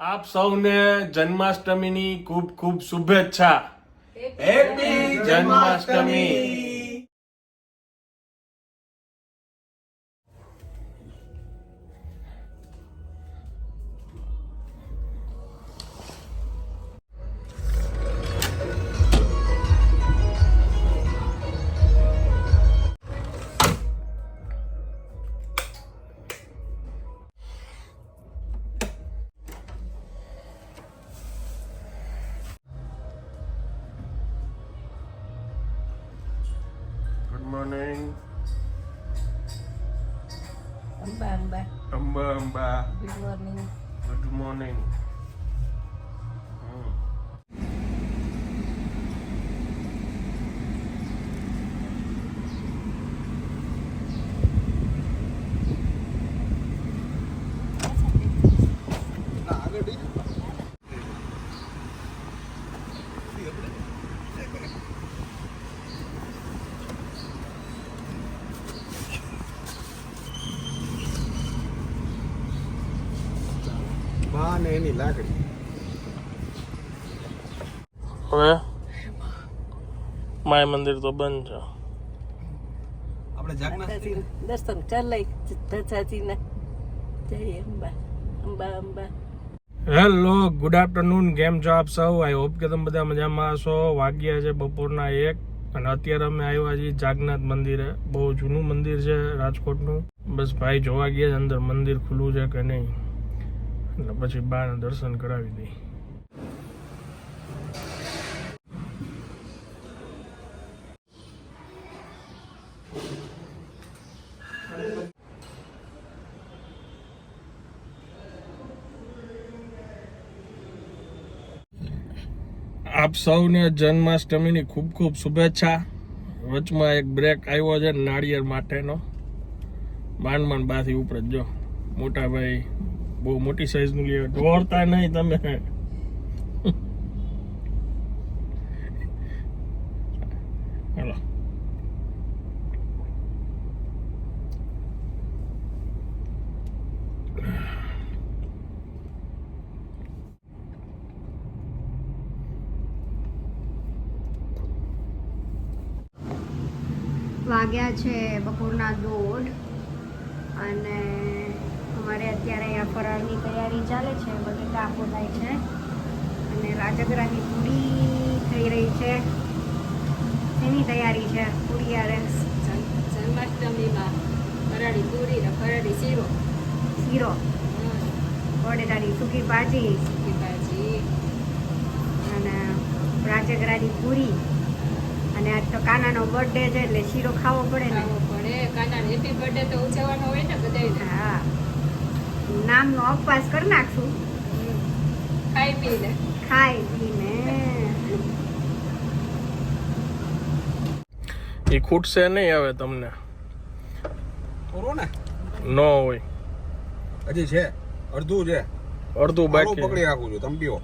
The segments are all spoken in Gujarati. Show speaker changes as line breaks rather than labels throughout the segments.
આપ સૌને જન્માષ્ટમીની ખૂબ ખૂબ શુભેચ્છા.
Happy
Janmashtami. Morning
Amba Amba
Amba Amba
good morning
good
મોર્નિંગમાં ને એની લાકડી
હવે માય મંદિર તો બંધ છે.
આપણે જગન્નાથજી
દર્શન કરી લઈ ધજાજીને જય Amba Amba Amba.
Hello good afternoon કેમ છો આપ સૌ? આઈ હોપ કે તમે બધા મજામાં હશો. વાગ્યા છે બપોરના એક અને અત્યારે અમે આવ્યા છીએ જાગનાથ મંદિરે. બહુ જૂનું મંદિર છે રાજકોટનું. બસ ભાઈ જોવા ગયા છે અંદર મંદિર ખુલ્લું છે કે નહીં? એટલે પછી બાને દર્શન કરાવી દઈ આપ સૌને જન્માષ્ટમીની ખૂબ ખૂબ શુભેચ્છા. વચમાં એક બ્રેક આવ્યો છે નાળિયેર માટેનો. માંડ માંડ બાથી ઉપર જ જો. મોટા ભાઈ બહુ મોટી સાઈઝનું લે દોડતા નહીં તમે.
વાગ્યા છે બપોરના દોઢ અને અમારે અત્યારે અહીંયા ફરાળની તૈયારી ચાલે છે બટેટા કાપો થાય છે. અને રાજગરાની પૂરી થઈ રહી છે. એની તૈયારી છે પૂરી યારે
જન્માષ્ટમીમાં ફરાળી પૂરી ને ફરાળી શીરો.
શીરો. બટેટાની સૂકી ભાજી.
સૂકી ભાજી.
અને રાજગરાની પૂરી. અને આજ તો કાનાનો બર્થડે છે એટલે શીરો ખાવો પડે ને.
પડે. કાના હેપી બર્થડે તો ઉજવવાનો હોય ને બધાયને.
હા. નામનો અપવાસ કરી નાખશું.
ખાઈ પીને
ખાઈ પીને
એ ખૂટશે નહીં હવે તમને.
થોડો ને
ન હોય.
હજી છે. અડધું છે.
અડધું
બાકી
બાકી
પકડી રાખું છું તમે પીઓ.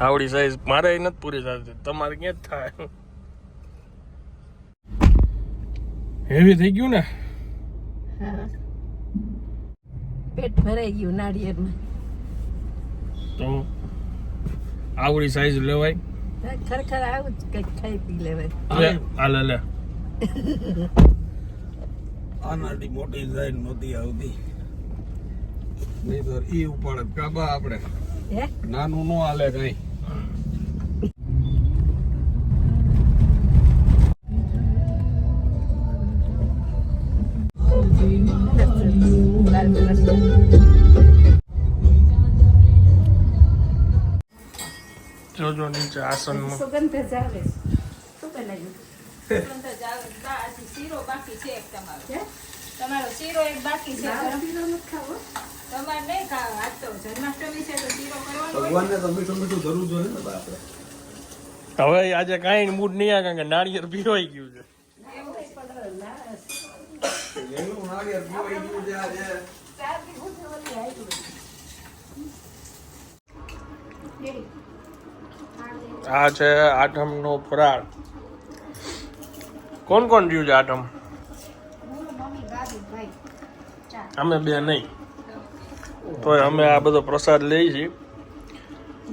આવડી સાઈઝ મારે નથી પૂરી થતી. તમારે ક્યાં જ થાય? હેવી થઈ ગયું ને
હા પેટ ભરાઈ ગયું નાળિયેરમાં.
તો આવડી સાઈઝ લેવાય.
ખરેખર આવું જ કંઈક ખાઈ પી લેવાય.
લે આ લે લે.
આનાથી મોટી સાઈડ નહોતી આવતી. નહીં તો ઈ ઉપાડે. કાબા આપણે.
હે?
નાનું નો હાલે કઈ.
નીચે આસનમાં
સુગંધ જ આવે સુગંધ જ આવે બા હજી શીરો બાકી છે એક તમારો. છે તમારો શીરો એક બાકી છે. તમારે નહીં ખાવ. આજ તો જન્માષ્ટમી છે તો શીરો કરવાનો હોય
ભગવાનને તો મીઠું મીઠું જરૂર જોઈએ ને આપણે.
હવે આજે કાંઈ મૂડ નહીં આવે કારણ કે નાળિયેર પીવાઈ ગયું છે.
એનું નાળિયેર પીવાઈ ગયું છે આજે.
આ છે આઠમનો ફરાળ. કોણ કોણ રહ્યું છે આઠમ? અમે બે નહીં. તોય અમે આ બધો પ્રસાદ લઈ છીએ.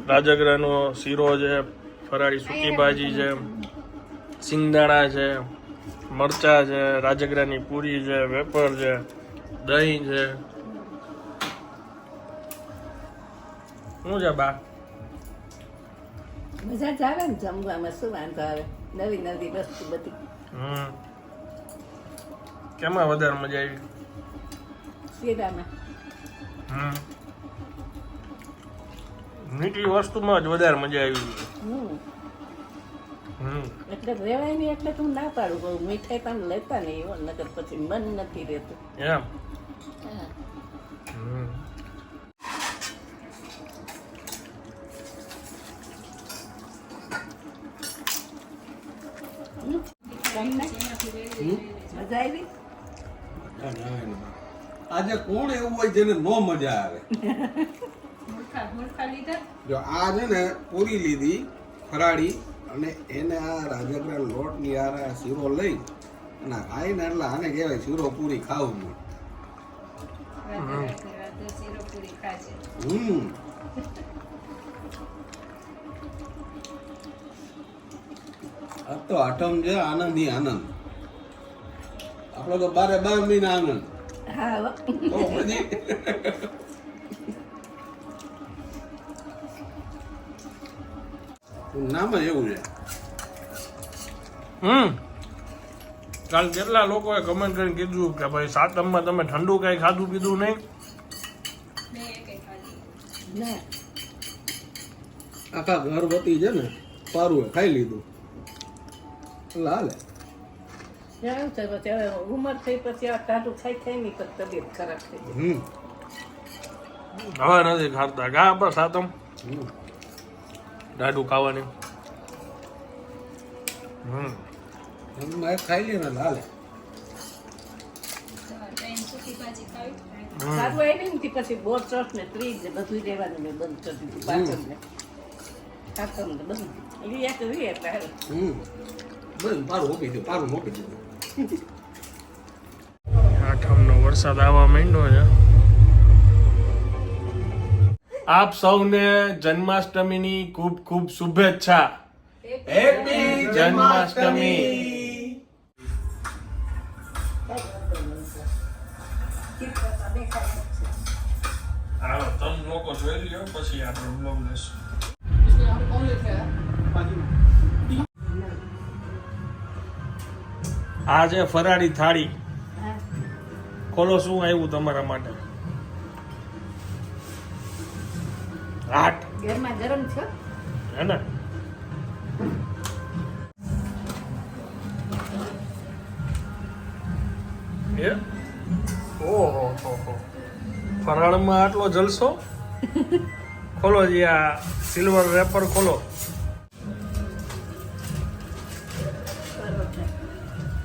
રાજગરાનો શીરો છે, ફરાળી સૂકી ભાજી છે, સિંગદાણા છે, મરચા છે, રાજગરાની પૂરી છે વેપર છે, દહીં છે. શું છે બા?
મજા જ આવે ને જમવામાં શું વાંધો આવે? નવી નવી વસ્તુ બધી.
હમ. કેમાં વધારે મજા આવી?
શીરામાં
હમ. મીઠી વસ્તુમાં જ વધારે મજા આવી
હમ. એટલે રેવાય નહીં એટલે તું ના પાડું કહું મીઠાઈ પણ લેતા નહીં નગર પછી મન નથી રહેતું.
એમ
હા
હમ
મજા આવી.
આજે કોણ એવું હોય જેને નો મજા આવે? જો આ છે ને પૂરી લીધી ફરાળી અને એને આ રાજગરા લોટની આ શીરો લઈ અને ખાઈને એટલે આને કહેવાય શીરો પૂરી ખાવું હમ. આ તો આઠમ છે આનંદ આનંદ. આપણો તો બારે બાર મહિના આનંદ
હા.
નામ જ એવું છે.
હમ. કાલ કેટલા લોકોએ કમેન્ટ કરીને કીધું કે ભાઈ સાતમમાં તમે ઠંડુ કઈ ખાધું પીધું નહીં?
આખા ઘર વતી છે ને પારું એ ખાઈ લીધું. એટલે હાલે.
સારું છે પછી હવે ઉંમર થઈ પછી આ કાઢું ખાઈ ખાઈ નહીં પણ તબિયત ખરાબ થઈ જાય.
હમ.
હવે નથી ખાતા. ગા સાતમ.
હમ.
દાડું ખાવાની. હમ.
ખાઈ લે ને હાલે.
સારું આવી પછી બોર ચોટ ને ત્રીજ ને બધું રહેવાનું મેં બંધ કરી દીધું પાછળ ને. કાકમ ને બધું. લી એક રી એટલે
બધું પારું મોકલી દઉં પારું મોકલી દીધું
આઠમનો વરસાદ આવવા માંડ્યો છે. આપ સૌને જન્માષ્ટમીની ખૂબ ખૂબ શુભેચ્છા.
હેપી
જન્માષ્ટમી. હાલો તમે લોકો જોઈ લ્યો પછી આપણે બ્લોગ લેશું આ છે ફરાળી થાળી ખોલો શું આવ્યું તમારા માટે?
ઘરમાં ગરમ છે?
હે ને? એ ઓહો હો ફરાળમાં આટલો જલસો? ખોલો જી આ સિલ્વર રેપર ખોલો.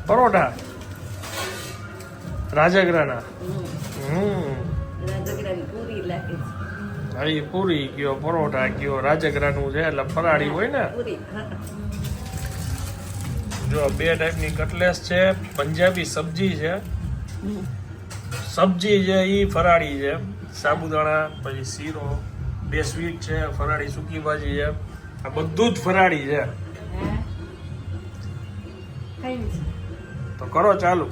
પરોઠા.
રાજગરાના.
હમ. રાજગરાની પૂરી
કયો પરોઠા કયો રાજગરાનું છે એટલે ફરાળી હોય ને? જો બે ટાઈપની કટલેસ છે પંજાબી સબ્જી છે. સબ્જી છે એ ફરાળી છે. સાબુદાણા પછી શીરો બે સ્વીટ છે ફરાળી સૂકી ભાજી છે. આ બધું જ ફરાળી છે? તો કરો ચાલુ.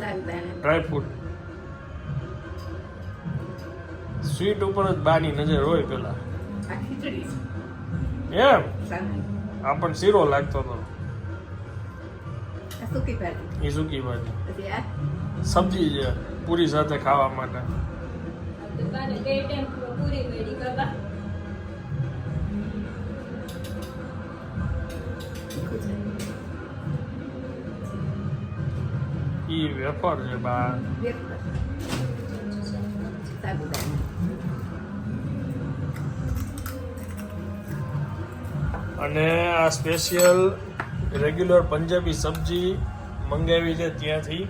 સાગદાણા
સ્વીટ ઉપર જ બાની નજર હોય પેલા. એમ? આપણ શીરો લાગતો
સૂકી ભાજી.
એ સૂકી ભાજી.
પછી આ?
સબ્જી છે પૂરી સાથે ખાવા માટે. ઈ વેફર છે બા. અને આ સ્પેશિયલ રેગ્યુલર પંજાબી સબ્જી મંગાવી છે ત્યાંથી.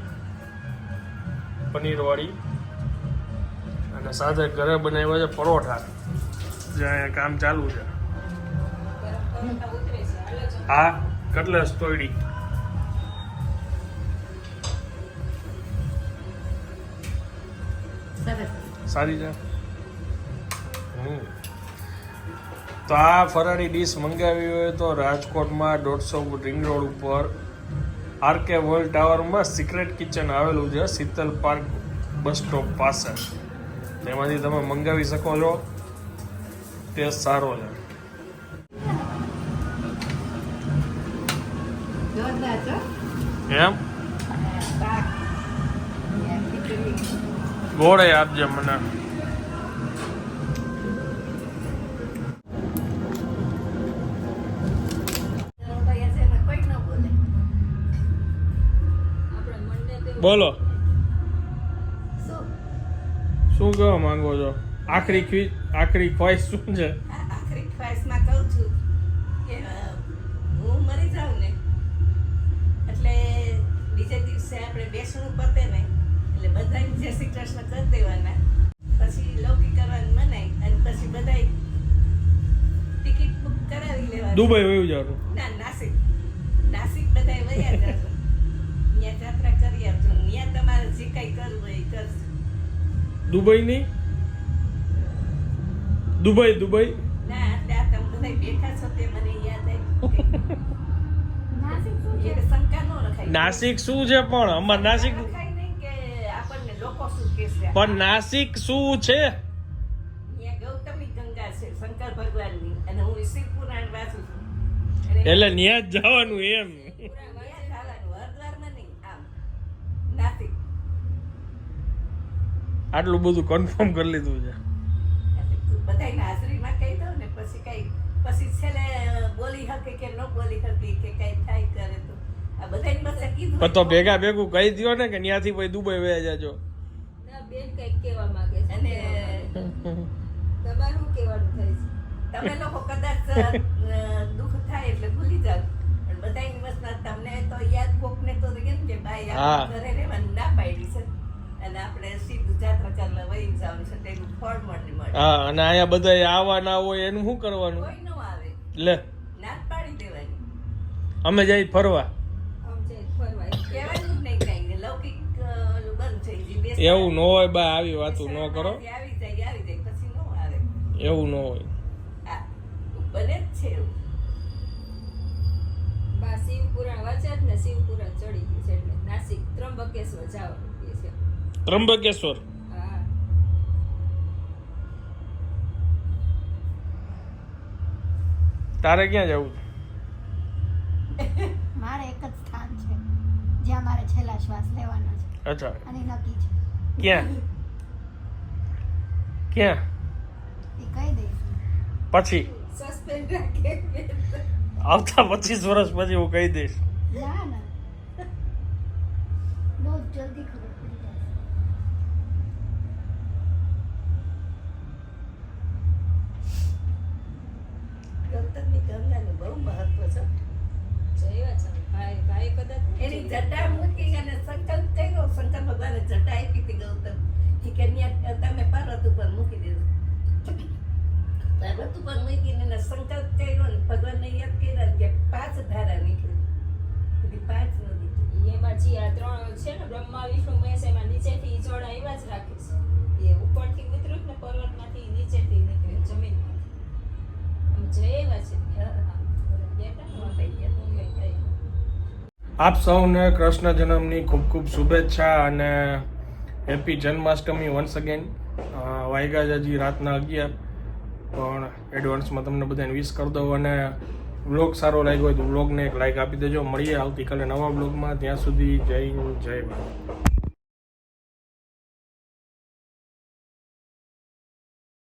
પનીરવાળી. અને સાથે ઘરે બનાવ્યા છે પરોઠા. જ્યાં કામ ચાલુ છે. હા કટલેસ તોડી સારી છે? હમ. તો આ ફરાળી ડીશ મંગાવી હોય તો રાજકોટમાં દોઢસો રિંગ રોડ ઉપર આરકે વર્લ્ડ ટાવરમાં સિક્રેટ કિચન આવેલું છે શીતલ પાર્ક બસ સ્ટોપ પાસે. તેમાંથી તમે મંગાવી શકો છો. ટેસ્ટ સારો છે. એમ? ગોળે આપજે મને.
બોલો. શું?
કહેવા માંગો છો? આખરી ખ્વી આખરી ખ્વાહિશ શું છે?
આખરી ખ્વાહિશમાં કહું છું કે હું મરી જાઉં ને એટલે બીજે દિવસે આપણે બેસણું પતે ને એટલે બધાને જય શ્રી કૃષ્ણ કરી દેવાના. પછી લૌકી કરવાની મનાય અને પછી બધાય ટિકિટ બુક કરાવી લેવાની.
દુબઈ વયું જવાનું
ના નાસિક. નાસિક બધાય વયા જશો ત્યાં જાત્રા કરી ત્યાં તમારે જે કાંઈ કરવું હોય એ કરજો.
દુબઈ ની દુબઈ દુબઈ?
ના તમે બધાય બેઠા છો તે મને યાદ આવ્યું કે શંકા ન રખાય.
નાસિક શું છે પણ? અમાર નાસિક
રખાય નહીં કે આપણને લોકો શું કહેશે?
પણ નાસિક શું છે?
ત્યાં ગૌતમી ગંગા છે શંકર ભગવાનની. અને હું શિવ પુરાણ વાંચું છું.
એટલે ન્યાજ જ જવાનું એમ
ત્યાં જવાનું, હરિદ્વારમાં નહીં, આમ નાસિક
આટલું બધું કન્ફર્મ કરી લીધું છે.
બધાની હાજરીમાં કહી દઉં ને પછી કઈ પછી છેલ્લે બોલી શકે કે ન બોલી હતી કે કઈ થાય કરે તો. આ બધાની પાસે કીધું.
તો ભેગા ભેગું કહી દ્યો ને કે ત્યાંથી પછી દુબઈ વયા જાજો.
ના બેન કંઈક કહેવા માંગે છે
અને
તમારું શું કહેવાનું થાય છે.
તમે લોકો કદાચ દુઃખ થાય એટલે ભૂલી જાવ પણ બધાની વસ્તુ તમને તો યાદ કોકને તો કેમ કે ભાઈ આ ઘરે રહેવાનું ના પાડી છે.
હા અને અહીંયા બધા આવા ના હોય એનું શું કરવાનું?
કોઈ ન આવે.
લે. અમે જઈ ફરવા. એવું ન હોય બા આવી વાતું ન કરો.
આવી જાય આવી જાય પછી ન આવે.
એવું ન હોય.
બને જ છે એવું.
બા શિવ પુરાણ જ ને શિવ પુરાણ ચડી ગયું છે એટલે. નાસિક ત્રંબકેશ્વર જવાનું. છે
ત્રંબકેશ્વર તારે ક્યાં જવું
મારે એક જ સ્થાન છે જ્યાં મારે છેલ્લા શ્વાસ લેવાના છે
અચ્છા
અને નક્કી છે
ક્યાં ક્યાં
એ કહી દઈશ
પછી
સસ્પેન્ડ રાખે
આવતા પચીસ વર્ષ પછી હું કહી દઈશ
ના ના બહુ જલ્દી ખબર પડી જાય
ગૌતમની મહત્વ છે.
ભાઈ ભાઈ કદાચ
એની જટા મૂકી અને સંકલ્પ કર્યો. શંકર ભગવાને જટા આપી હતી. ગૌતમ કે તમે પર્વત ઉપર મૂકી દીધું. પર્વત ઉપર મૂકીને એને સંકલ્પ કર્યો ને ભગવાનને યાદ કર્યા કે પાંચ ધારા નીકળી પાંચ નદી
એમાં જે આ ત્રણ છે ને બ્રહ્મા વિષ્ણુ મહેશ એમાં નીચેથી જળ એવા જ રાખે છે. એ ઉપરથી ઉતર્યું ને પર્વતમાંથી નીચેથી નીકળ્યું જમીનમાંથી
આપ સૌને કૃષ્ણ જન્મની ખૂબ ખૂબ શુભેચ્છા અને હેપી જન્માષ્ટમી વન્સ અગેન વાયગાજાજી રાતના અગિયાર. પણ એડવાન્સમાં તમને બધાને વિશ કરી દઉં અને વ્લોગ સારો લાગ્યો હોય તો વ્લોગને એક લાઇક આપી દેજો. મળીએ આવતીકાલે નવા વ્લોગમાં ત્યાં સુધી જય જય ભારત.